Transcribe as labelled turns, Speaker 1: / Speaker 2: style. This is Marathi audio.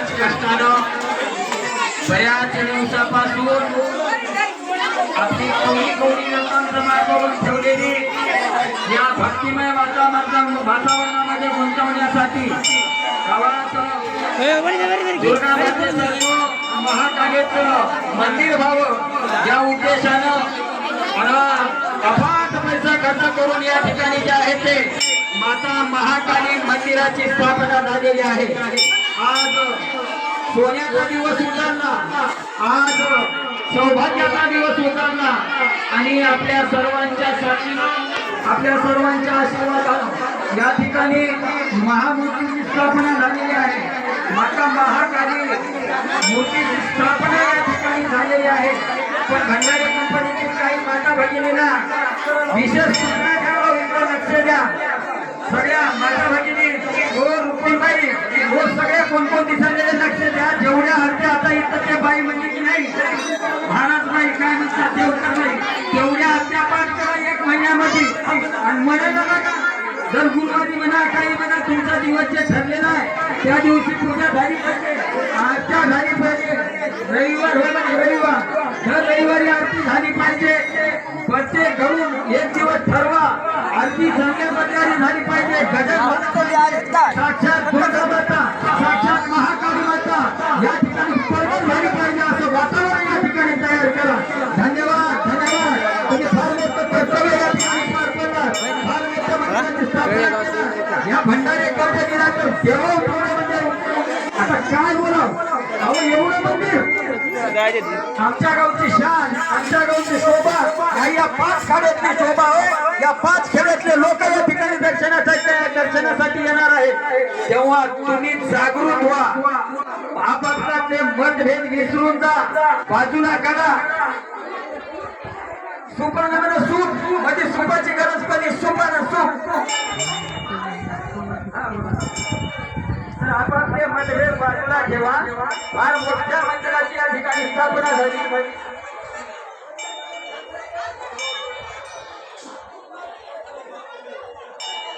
Speaker 1: बऱ्याच कष्टानं बऱ्याच दिवसापासून आपली कवडी कवडी लोकांचा मार्गावर ठेवलेली या भक्तिमय वातावरण वातावरणामध्ये गुंतवण्यासाठी महाकालेच मंदिर व्हावं या उद्देशानं अफाट पैसा खर्च करून या ठिकाणी जे आहेत मंदिराची स्थापना झालेली आहे. आज सोन्याचा दिवस उतरला. आज सौभाग्याचा दिवस उतरला. आणि आपल्या सर्वांच्या साथीनं आपल्या सर्वांच्या आशीर्वादानं या ठिकाणी महामूर्तीची स्थापना झालेली आहे. माता महाकाली मूर्तीची स्थापना या ठिकाणी झालेली आहे. पण भंडारी कंपनीतील काही माता भगिनीला विशेष सूचना लक्ष द्या. सगळ्या माता भगिनी हो रुक्मिणबाई हो सगळ्या कोण कोण लक्ष द्या. जेवढ्या हरत्या आता इथं त्या बाई म्हणजे की नाही महाराज बाई काय म्हणतात देवकर बाई तेवढ्या हत्या पाठ करा एक महिन्यामध्ये. आणि म्हणायला नका जर गुरुवारी म्हणा काही म्हणा तुमचा दिवस जे ठरलेला आहे त्या दिवशी पूजा झाली पाहिजे आजच्या झाली पाहिजे रविवार होय म्हणजे रविवार. दर रविवारी आरती झाली पाहिजे. प्रत्येक घरून एक दिवस ठरवा. आरती चांगल्या झाली पाहिजे. गजर या भंडारे कर्ज दिनाचं देवा उठवणं म्हणजे आता काय बोलाव? अहो एवढं मंदिर. आमच्या गावची शान आमच्या गावची शोभा. या या पाच खाड्यातली शोभा हो. या पाच खेड्यातले लोक या ठिकाणी दर्शनासाठी दर्शनासाठी येणार आहेत. तेव्हा तुम्ही जागृत व्हा. आपापसातले मतभेद विसरून जा. बाजूला करा. ठेवा. फार मोठ्या मंदिराची या ठिकाणी स्थापना झाली.